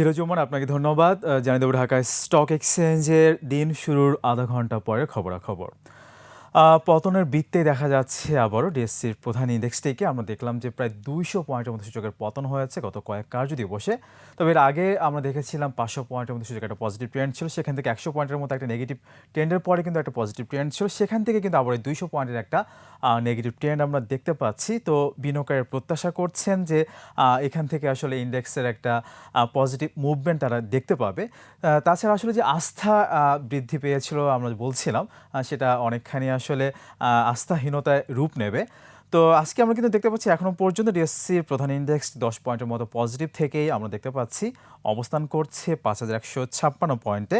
Hero Jumman আপনাকে ধন্যবাদ। জানিয়ে দেবো ঢাকায় স্টক এক্সচেঞ্জের দিন শুরুর আধা ঘণ্টা পরে খবরাখবর। পতনের বৃত্তে দেখা যাচ্ছে আবারও ডিএসসির প্রধান ইন্ডেক্স থেকে। আমরা দেখলাম যে প্রায় দুইশো পয়েন্টের মতো সূচকের পতন হয়েছে গত কয়েক কার্য দিবসে তবে এর আগে আমরা দেখেছিলাম পাঁচশো পয়েন্টের মতো সূচক একটা পজিটিভ ট্রেন্ড ছিল, সেখান থেকে একশো পয়েন্টের মতো একটা নেগেটিভ ট্রেন্ডের পরে কিন্তু একটা পজিটিভ ট্রেন্ড ছিল। সেখান থেকে কিন্তু আবার দুইশো পয়েন্টের একটা নেগেটিভ ট্রেন্ড আমরা দেখতে পাচ্ছি। তো বিনিয়োগকারীরা প্রত্যাশা করছেন যে এখান থেকে আসলে ইন্ডেক্সের একটা পজিটিভ মুভমেন্ট তারা দেখতে পাবে। তাছাড়া আসলে যে আস্থা বৃদ্ধি পেয়েছিল আমরা বলছিলাম সেটা অনেকখানি আসলে আস্থাহীনতায় রূপ নেবে। তো আজকে আমরা কিন্তু দেখতে পাচ্ছি এখনও পর্যন্ত ডিএসসির প্রধান ইন্ডেক্স দশ পয়েন্টের মতো পজিটিভ থেকেই আমরা দেখতে পাচ্ছি। অবস্থান করছে পাঁচ হাজার একশো ছাপ্পান্ন পয়েন্টে।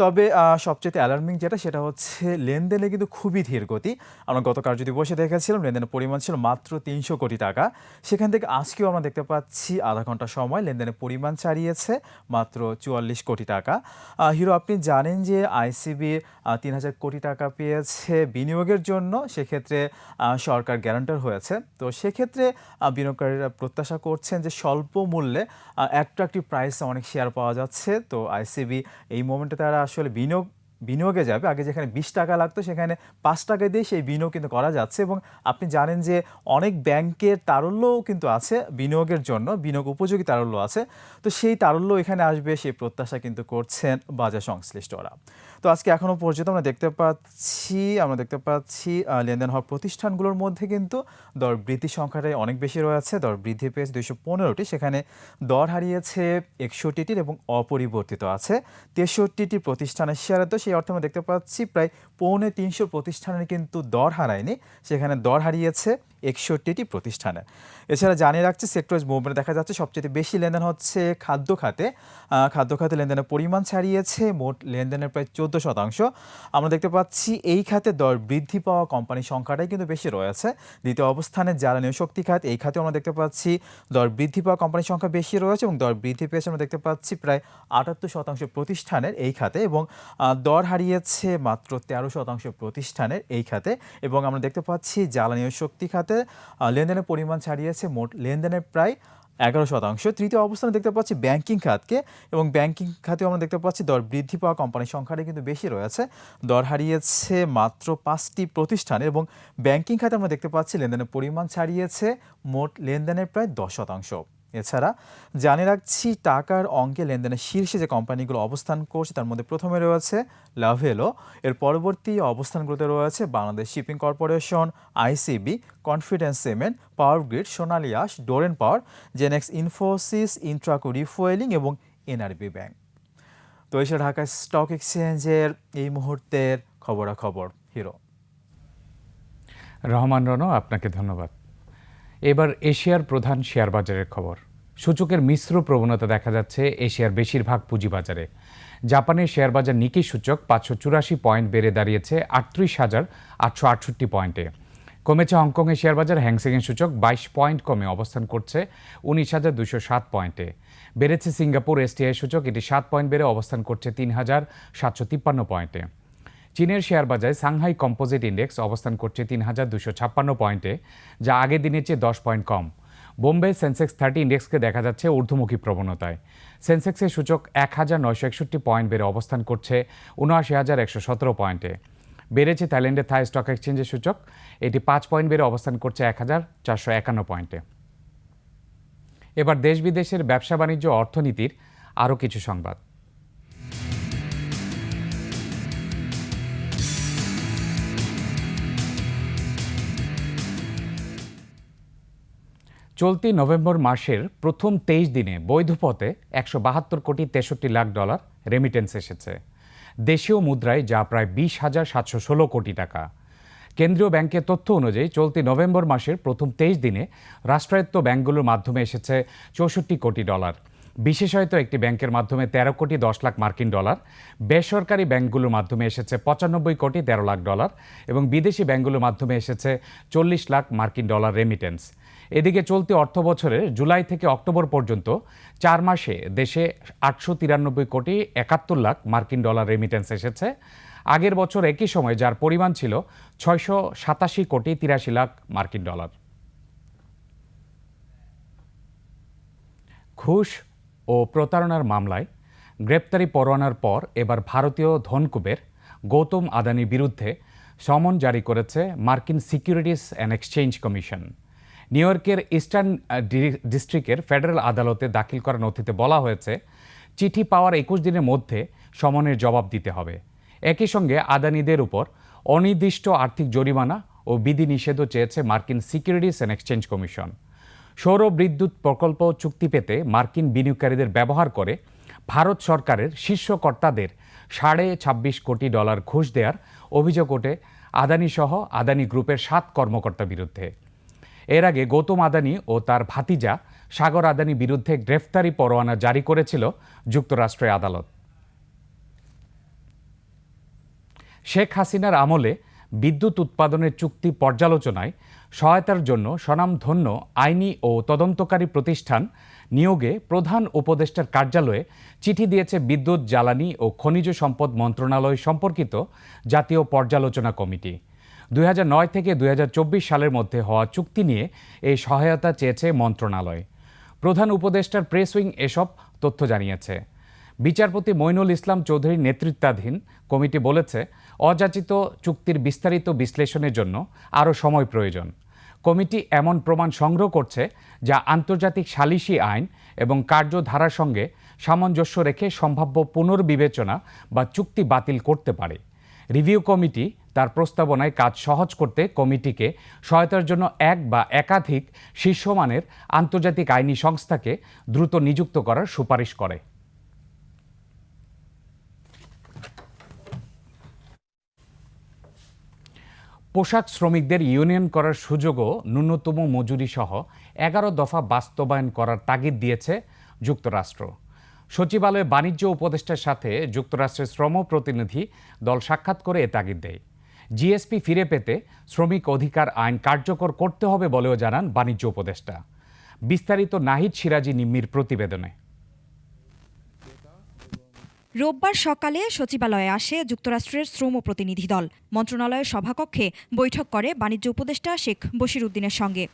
তবে সবচেয়ে অ্যালার্মিং যেটা, সেটা হচ্ছে লেনদেনে কিন্তু খুবই ধীর গতি। আমরা গতকাল যদি বসে দেখেছিলাম, লেনদেনের পরিমাণ ছিল মাত্র তিনশো কোটি টাকা। সেখান থেকে আজকেও আমরা দেখতে পাচ্ছি আধা ঘণ্টা সময় লেনদেনের পরিমাণ ছাড়িয়েছে মাত্র চুয়াল্লিশ কোটি টাকা। হিরো, আপনি জানেন যে আইসিবি তিন হাজার কোটি টাকা পেয়েছে বিনিয়োগের জন্য। সেক্ষেত্রে সরকার গ্যারান্টার হয়েছে। তো সেক্ষেত্রে বিনিয়োগকারীরা প্রত্যাশা করছেন যে স্বল্প মূল্যে অ্যাট্রাকটিভ প্রাইসে অনেক শেয়ার পাওয়া যাচ্ছে। তো আইসিবি এই মোমেন্টে তারা আসলে বিনিয়োগ, বিনিয়োগে যাবে। আগে যেখানে বিশ টাকা লাগতো, সেখানে পাঁচ টাকা দিয়ে সেই বিনিয়োগ কিন্তু করা যাচ্ছে এবং আপনি জানেন যে অনেক ব্যাংকের তারল্যও কিন্তু আছে বিনিয়োগের জন্য, বিনিয়োগ উপযোগী তারল্য আছে। তো সেই তারল্য এখানে আসবে, সেই প্রত্যাশা কিন্তু করছেন বাজার সংশ্লিষ্টরা তো আজকে এখনও পর্যন্ত আমরা দেখতে পাচ্ছি, আমরা দেখতে পাচ্ছি লেনদেন হওয়া প্রতিষ্ঠানগুলোর মধ্যে কিন্তু দর বৃদ্ধি সংখ্যাটাই অনেক বেশি রয়েছে। দর বৃদ্ধি পেয়েছে দুইশো পনেরোটি, সেখানে দর হারিয়েছে একষট্টিটির এবং অপরিবর্তিত আছে। তেষট্টিটি প্রতিষ্ঠানের শেয়ারে তো সেই অর্থে আমরা দেখতে পাচ্ছি প্রায় পৌনে তিনশো প্রতিষ্ঠানের কিন্তু দর হারায়নি। সেখানে দর হারিয়েছে একষট্টিটি প্রতিষ্ঠানে। এছাড়া জানিয়ে রাখছি সেক্টর মুভমেন্ট দেখা যাচ্ছে, সবচেয়ে বেশি লেনদেন হচ্ছে খাদ্য খাতে। খাদ্য খাতে লেনদেনের পরিমাণ ছাড়িয়েছে, মোট লেনদেনের প্রায় চোদ্দ শতাংশ। আমরা দেখতে পাচ্ছি, এই খাতে দর বৃদ্ধি পাওয়া কোম্পানির সংখ্যাটাই কিন্তু বেশি রয়েছে। দ্বিতীয় অবস্থানে জ্বালানি শক্তি খাত, এই খাতে আমরা দেখতে পাচ্ছি দর বৃদ্ধি পাওয়া কোম্পানির সংখ্যা বেশি রয়েছে এবং দর বৃদ্ধি পেয়েছে আমরা দেখতে পাচ্ছি প্রায় আটাত্তর শতাংশ প্রতিষ্ঠানের এই খাতে এবং দর হারিয়েছে মাত্র তেরো শতাংশ প্রতিষ্ঠানের এই খাতে এবং আমরা দেখতে পাচ্ছি জ্বালানি শক্তি খাতে আহ, লেনদেনের পরিমাণ ছাড়িয়েছে মোট লেনদেনের প্রায় এগারো শতাংশ। তৃতীয় অবস্থানে দেখতে পাচ্ছি ব্যাংকিং খাতকে এবং ব্যাংকিং খাতেও আমরা দেখতে পাচ্ছি দর বৃদ্ধি পাওয়া কোম্পানির সংখ্যাটা কিন্তু বেশি রয়েছে। দর হারিয়েছে মাত্র পাঁচটি প্রতিষ্ঠান এবং ব্যাংকিং খাতে আমরা দেখতে পাচ্ছি লেনদেনের পরিমাণ ছাড়িয়েছে মোট লেনদেনের প্রায় দশ শতাংশ। এছাড়া জানিয়ে রাখছি, টাকার অঙ্কে লেনদেনের শীর্ষে যে কোম্পানিগুলো অবস্থান করছে, তার মধ্যে প্রথমে রয়েছে লাভেলো এর পরবর্তী অবস্থানগুলোতে রয়েছে Bangladesh shipping corporation ICB confidence cement power grid সোনালিয়াস Doreen power Genex Infosys Intraco refuelling এবং এনআরবি ব্যাংক তো এসে ঢাকা স্টক এক্সচেঞ্জের এই মুহূর্তের খবরাখবর, হিরো। রহমান রণ আপনাকে ধন্যবাদ। এবার এশিয়ার প্রধান শেয়ার বাজারের খবর। সূচকের মিশ্র প্রবণতা দেখা যাচ্ছে এশিয়ার বেশিরভাগ পুঁজিবাজারে। জাপানের শেয়ার বাজার নিকি সূচক পাঁচশো চুরাশি পয়েন্ট বেড়ে দাঁড়িয়েছে আটত্রিশ হাজার আটশো আটষট্টি পয়েন্টে। কমেছে হংকংয়ের শেয়ার বাজার হ্যাংসেংয়ের সূচক বাইশ পয়েন্ট কমে অবস্থান করছে উনিশ হাজার দুশো সাত পয়েন্টে। বেড়েছে সিঙ্গাপুর এসটিআই সূচক এটি সাত পয়েন্ট বেড়ে অবস্থান করছে তিন হাজার সাতশো তিপ্পান্ন পয়েন্টে। চীনের শেয়ার বাজারে সাংহাই কম্পোজিট ইন্ডেক্স অবস্থান করছে তিন হাজার দুশো ছাপ্পান্ন পয়েন্টে, যা আগের দিনের চেয়ে দশ পয়েন্ট কম। বোম্বে সেন্সেক্স থার্টি ইন্ডেক্সকে দেখা যাচ্ছে ঊর্ধ্বমুখী প্রবণতায়। সেন্সেক্সের সূচক এক হাজার নয়শো একষট্টি পয়েন্ট বেড়ে অবস্থান করছে উনআশি হাজার একশো সতেরো পয়েন্টে। বেড়েছে থাইল্যান্ডের থাই স্টক এক্সচেঞ্জের সূচক, এটি পাঁচ পয়েন্ট বেড়ে অবস্থান করছে এক হাজার চারশো একান্ন পয়েন্টে। এবার দেশ বিদেশের ব্যবসা বাণিজ্য অর্থনীতির আরও কিছু সংবাদ। চলতি নভেম্বর মাসের প্রথম তেইশ দিনে বৈধ পথে একশো বাহাত্তর কোটি তেষট্টি লাখ ডলার রেমিটেন্স এসেছে। দেশীয় মুদ্রায় যা প্রায় বিশ হাজার সাতশো ষোলো কোটি টাকা। কেন্দ্রীয় ব্যাংকের তথ্য অনুযায়ী চলতি নভেম্বর মাসের প্রথম তেইশ দিনে রাষ্ট্রায়ত্ত ব্যাংকগুলোর মাধ্যমে এসেছে চৌষট্টি কোটি ডলার। বিশেষায়িত একটি ব্যাংকের মাধ্যমে তেরো কোটি দশ লাখ মার্কিন ডলার, বেসরকারি ব্যাংকগুলোর মাধ্যমে এসেছে পঁচানব্বই কোটি তেরো লাখ ডলার এবং বিদেশি ব্যাংকগুলোর মাধ্যমে এসেছে চল্লিশ লাখ মার্কিন ডলার রেমিটেন্স এদিকে চলতি অর্থ বছরের জুলাই থেকে অক্টোবর পর্যন্ত চার মাসে দেশে আটশো তিরানব্বই কোটি একাত্তর লাখ মার্কিন ডলার রেমিটেন্স এসেছে। আগের বছর একই সময় যার পরিমাণ ছিল ছয়শো সাতাশি কোটি তিরাশি লাখ মার্কিন ডলার। ঘুষ ও প্রতারণার মামলায় গ্রেপ্তারি পরোয়ানার পর এবার ভারতীয় ধনকুবের গৌতম আদানির বিরুদ্ধে সমন জারি করেছে মার্কিন securities and exchange commission. New ইয়র্কের ইস্টার্ন ডিস্ট্রিক্টের ফেডারেল আদালতে দাখিল করা নথিতে বলা হয়েছে, চিঠি পাওয়ার একুশ দিনের মধ্যে সমনের জবাব দিতে হবে। একই সঙ্গে আদানিদের উপর অনির্দিষ্ট আর্থিক জরিমানা ও বিধিনিষেধও চেয়েছে মার্কিন সিকিউরিটিস অ্যান্ড এক্সচেঞ্জ কমিশন। সৌর বিদ্যুৎ প্রকল্প চুক্তি পেতে মার্কিন বিনিয়োগকারীদের ব্যবহার করে ভারত সরকারের শীর্ষ কর্তাদের সাড়ে ছাব্বিশ কোটি ডলার ঘুষ দেওয়ার অভিযোগ ওঠে আদানি সহ আদানি গ্রুপের সাত কর্মকর্তা বিরুদ্ধে। এর আগে গৌতম আদানি ও তার ভাতিজা সাগর আদানি বিরুদ্ধে গ্রেফতারি পরোয়ানা জারি করেছিল যুক্তরাষ্ট্রের আদালত। শেখ হাসিনার আমলে বিদ্যুৎ উৎপাদনের চুক্তি পর্যালোচনায় সহায়তার জন্য স্বনামধন্য আইনি ও তদন্তকারী প্রতিষ্ঠান নিয়োগে প্রধান উপদেষ্টার কার্যালয়ে চিঠি দিয়েছে বিদ্যুৎ, জ্বালানি ও খনিজ সম্পদ মন্ত্রণালয় সম্পর্কিত জাতীয় পর্যালোচনা কমিটি। দু হাজার নয় থেকে দুই হাজার চব্বিশ সালের মধ্যে হওয়া চুক্তি নিয়ে এই সহায়তা চেয়েছে মন্ত্রণালয়। প্রধান উপদেষ্টার প্রেস উইং এসব তথ্য জানিয়েছে। বিচারপতি মইনুল ইসলাম চৌধুরীর নেতৃত্বাধীন কমিটি বলেছে, অযাচিত চুক্তির বিস্তারিত বিশ্লেষণের জন্য আরও সময় প্রয়োজন। কমিটি এমন প্রমাণ সংগ্রহ করছে যা আন্তর্জাতিক সালিসি আইন এবং কার্যধারার সঙ্গে সামঞ্জস্য রেখে সম্ভাব্য পুনর্বিবেচনা বা চুক্তি বাতিল করতে পারে। রিভিউ কমিটি তার প্রস্তাবনায় কাজ সহজ করতে কমিটিকে সহায়তার জন্য এক বা একাধিক শীর্ষমানের আন্তর্জাতিক আইনি সংস্থাকে দ্রুত নিযুক্ত করার সুপারিশ করে। পোশাক শ্রমিকদের ইউনিয়ন করার সুযোগও ন্যূনতম মজুরি সহ এগারো দফা বাস্তবায়ন করার তাগিদ দিয়েছে যুক্তরাষ্ট্র। সচিবালয়ে বাণিজ্য উপদেষ্টার সাথে যুক্তরাষ্ট্রের শ্রম প্রতিনিধি দল সাক্ষাৎ করে এ তাগিদ দেয়। জিএসপি ফিরে পেতে শ্রমিক অধিকার আইন কার্যকর করতে হবে বলেও জানান বাণিজ্য উপদেষ্টা। বিস্তারিত নাহিদ সিরাজি নিম্মির প্রতিবেদনে। রোববার সকালে সচিবালয়ে আসে যুক্তরাষ্ট্রের শ্রম প্রতিনিধি দল। মন্ত্রণালয়ের সভাকক্ষে বৈঠক করে বাণিজ্য উপদেষ্টা শেখ বশির উদ্দিনের সঙ্গে।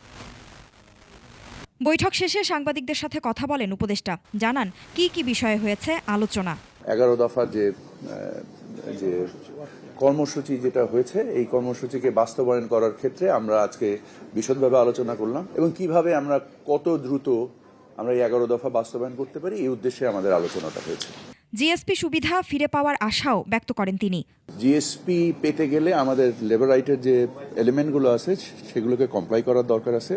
বৈঠক শেষে সাংবাদিকদের সাথে কথা বলেন উপদেষ্টা। জানান, কি কি বিষয়ে হয়েছে আলোচনা? এগারো দফা যে যে কর্মসূচি যেটা হয়েছে, এই কর্মসূচিকে বাস্তবায়ন করার ক্ষেত্রে আমরা আজকে বিশদভাবে আলোচনা করলাম এবং কীভাবে আমরা কত দ্রুত আমরা এই এগারো দফা বাস্তবায়ন করতে পারি, এই উদ্দেশ্যে আমাদের আলোচনাটা হয়েছে। জিএসপি সুবিধা ফিরে পাওয়ার আশাও ব্যক্ত করেন তিনি। জিএসপি পেতে গেলে আমাদের লেবার রাইটের যে এলিমেন্টগুলো আছে সেগুলোকে কমপ্লাই করার দরকার আছে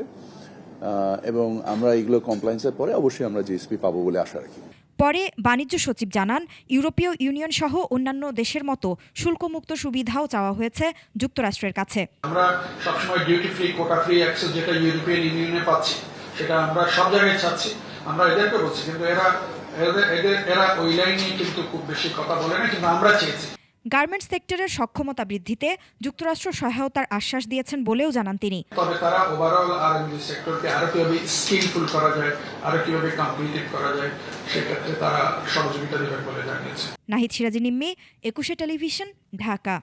এবং আমরা এগুলো কমপ্লায়েন্সের পরে অবশ্যই আমরা জিএসপি পাবো বলে আশা রাখি। পরে বাণিজ্য সচিব জানান ইউরোপীয় ইউনিয়ন সহ অন্যান্য দেশের মতো শুল্কমুক্ত সুবিধাও চাওয়া হয়েছে যুক্তরাষ্ট্রের কাছে। আমরা সবসময় duty free quota free access যেটা ইউরোপিয়ান ইউনিয়নে পাচ্ছি সেটা আমরা সব জায়গায় চাচ্ছি আমরা এদেরকে বলছি কিন্তু এরা এদের এদের এরা ওই লাইন কিন্তু খুব বেশি কথা বলে না কিন্তু আমরা চেয়েছি। গার্মেন্টস সেক্টরের সক্ষমতা বৃদ্ধিতে যুক্তরাষ্ট্র সহায়তার আশ্বাস দিয়েছেন বলেও জানান তিনি। তবে তারা ওভারঅল আর সেক্টরকে আরও কীভাবে স্কিলফুল করা যায় আরও কীভাবে কম্পিটিভ করা যায় সেক্ষেত্রে তারা সহযোগিতা দেবেন বলে জানিয়েছে। নাহিদ সিরাজি নিম্মি একুশে টেলিভিশন ঢাকা।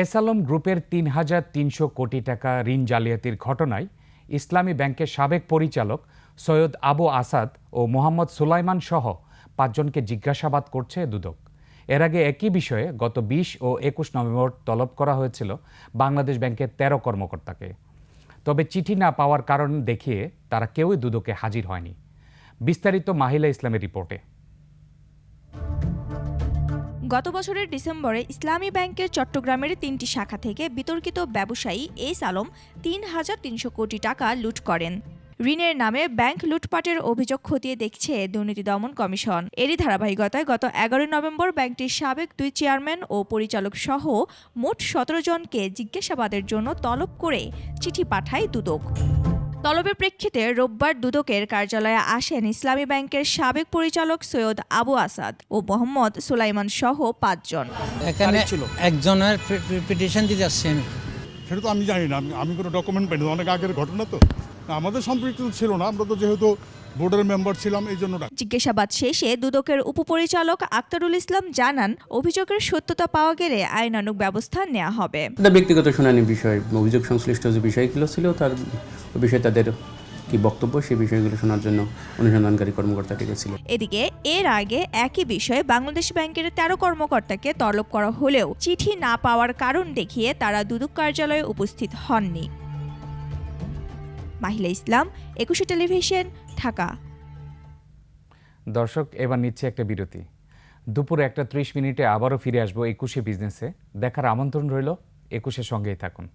এস আলম গ্রুপের তিন হাজার তিনশো কোটি টাকা ঋণ জালিয়াতির ঘটনায় ইসলামী ব্যাংকের সাবেক পরিচালক সৈয়দ আবু আসাদ ও মোহাম্মদ সুলাইমান সহ পাঁচজনকে জিজ্ঞাসাবাদ করছে দুদক। এর আগে একই বিষয়ে গত বিশ ও একুশ নভেম্বর তলব করা হয়েছিল বাংলাদেশ ব্যাংকের তেরো কর্মকর্তাকে। তবে চিঠি না পাওয়ার কারণ দেখিয়ে তারা কেউই দুদকে হাজির হয়নি। বিস্তারিত মাহিলা ইসলামের রিপোর্টে। গত বছরের ডিসেম্বরে ইসলামী ব্যাংকের চট্টগ্রামের তিনটি শাখা থেকে বিতর্কিত ব্যবসায়ী এইস আলম তিন হাজার তিনশো কোটি টাকা লুট করেন। ঋণের নামে ব্যাংক লুটপাটের অভিযোগ খতিয়ে দেখছে দুর্নীতি দমন কমিশন। এরই ধারাবাহিকতায় গত এগারোই নভেম্বর ব্যাংকটির সাবেক দুই চেয়ারম্যান ও পরিচালক সহ মোট সতেরো জনকে জিজ্ঞাসাবাদের জন্য তলব করে চিঠি পাঠায় দুদক। তলবের প্রেক্ষিতে রোববার দুদকের কার্যালয়ে আসেন ইসলামী ব্যাংকের সাবেক পরিচালক সৈয়দ আবু আসাদ ও মোহাম্মদ সুলাইমান সহ পাঁচজন। এখানে একজনের পিটিশন দিতে আসছি আমি। সেটা তো আমি জানি না। আমি আমি কোনো ডকুমেন্ট পাইনি। অনেক আগের ঘটনা তো। আমাদের সম্পৃক্ত ছিল না আমরা তো যেহেতু বোর্ডের মেম্বার ছিলাম এই জন্য জিজ্ঞাসাবাদ শেষে দুদকের উপপরিচালক আক্তারুল ইসলাম জানান অভিযোগের সত্যতা পাওয়া গেলে আইনানুগ ব্যবস্থা নেওয়া হবে। তাদের ব্যক্তিগত শুনানি বিষয়। অভিযোগ সংশ্লিষ্ট যে বিষয়গুলো ছিল তার ওই বিষয়ে তাদের কি বক্তব্য সেই বিষয়গুলো শোনার জন্য অনুসন্ধানকারী কর্মকর্তা ডেকেছিল এদিকে এর আগে একই বিষয়ে বাংলাদেশ ব্যাংকের তেরো কর্মকর্তাকে তলব করা হলেও চিঠি না পাওয়ার কারণ দেখিয়ে তারা দুদক কার্যালয়ে উপস্থিত হননি। মাহিলা ইসলাম, একুশে টেলিভিশন, ঢাকা। দর্শক, এবার নিচ্ছে একটা বিরতি। দুপুর একটা ত্রিশ মিনিটে আবারও ফিরে আসব একুশে বিজনেসে। দেখার আমন্ত্রণ রইল একুশের সঙ্গেই থাকুন।